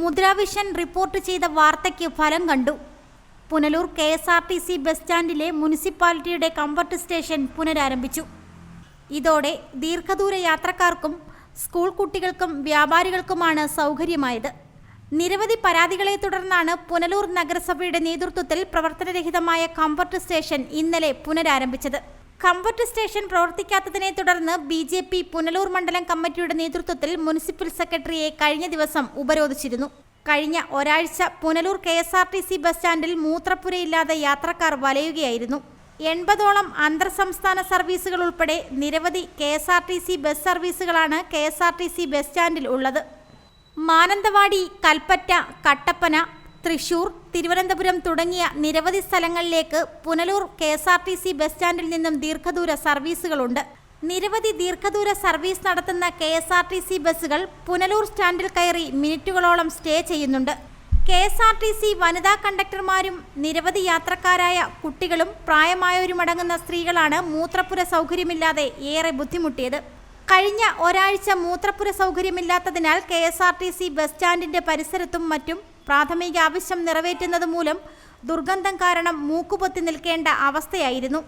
Mudra Vision report ചെയ്ത വാർത്തയ്ക്ക് ഫലം കണ്ടു. Punalur K S R T C bus സ്റ്റാൻഡിലെ മുനിസിപ്പാലിറ്റിയുടെ കംഫർട്ട് സ്റ്റേഷൻ പുനരാരംഭിച്ചു. ഇതോടെ ദീർഘദൂര യാത്രക്കാർക്കും സ്കൂൾ കുട്ടികൾക്കും വ്യാപാരികൾക്കുമാണ് സൗകര്യമായത്. നിരവധി പരാതികളെ തുടർന്നാണ് പുനലൂർ നഗരസഭയുടെ നേതൃത്വത്തിൽ പ്രവർത്തനരഹിതമായ കംഫർട്ട് സ്റ്റേഷൻ ഇന്നലെ പുനരാരംഭിച്ചത്. കംഫർട്ട് സ്റ്റേഷൻ പ്രവർത്തിക്കാത്തതിനെ തുടർന്ന് ബി ജെ പി പുനലൂർ മണ്ഡലം കമ്മിറ്റിയുടെ നേതൃത്വത്തിൽ മുനിസിപ്പൽ സെക്രട്ടറിയെ കഴിഞ്ഞ ദിവസം ഉപരോധിച്ചിരുന്നു. കഴിഞ്ഞ ഒരാഴ്ച Punalur K S R T C bus സ്റ്റാൻഡിൽ മൂത്രപ്പുരയില്ലാതെ യാത്രക്കാർ വലയുകയായിരുന്നു. എൺപതോളം അന്തർ സംസ്ഥാന സർവീസുകൾ ഉൾപ്പെടെ നിരവധി K S R T C bus സർവീസുകളാണ് K S R T C bus സ്റ്റാൻഡിൽ ഉള്ളത്. മാനന്തവാടി കൽപ്പറ്റ കട്ടപ്പന തൃശൂർ തിരുവനന്തപുരം തുടങ്ങിയ നിരവധി സ്ഥലങ്ങളിലേക്ക് Punalur K S R T C bus സ്റ്റാൻഡിൽ നിന്നും ദീർഘദൂര സർവീസുകളുണ്ട്. നിരവധി ദീർഘദൂര സർവീസ് നടത്തുന്ന K S R T C ബസ്സുകൾ പുനലൂർ സ്റ്റാൻഡിൽ കയറി മിനിറ്റുകളോളം സ്റ്റേ ചെയ്യുന്നുണ്ട്. K S R T C വനിതാ കണ്ടക്ടർമാരും നിരവധി യാത്രക്കാരായ കുട്ടികളും പ്രായമായവരുമടങ്ങുന്ന സ്ത്രീകളാണ് മൂത്രപ്പുര സൗകര്യമില്ലാതെ ഏറെ ബുദ്ധിമുട്ടിയത്. കഴിഞ്ഞ ഒരാഴ്ച മൂത്രപ്പുര സൗകര്യമില്ലാത്തതിനാൽ K S R T C bus സ്റ്റാൻഡിന്റെ പരിസരത്തും മറ്റും പ്രാഥമിക ആവശ്യം നിറവേറ്റുന്നത് മൂലം ദുർഗന്ധം കാരണം മൂക്കുപൊത്തി നിൽക്കേണ്ട അവസ്ഥയായിരുന്നു.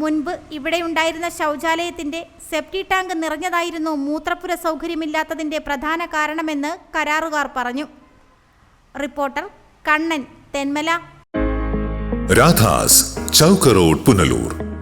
മുൻപ് ഇവിടെയുണ്ടായിരുന്ന ശൗചാലയത്തിന്റെ സെപ്റ്റി ടാങ്ക് നിറഞ്ഞതായിരുന്നു മൂത്രപ്പുര സൗകര്യമില്ലാത്തതിന്റെ പ്രധാന കാരണമെന്ന് കരാറുകാർ പറഞ്ഞു. റിപ്പോർട്ടർ കണ്ണൻ തെന്മല. രാധാസ് ചൗക്ക് റോഡ് പുനലൂർ.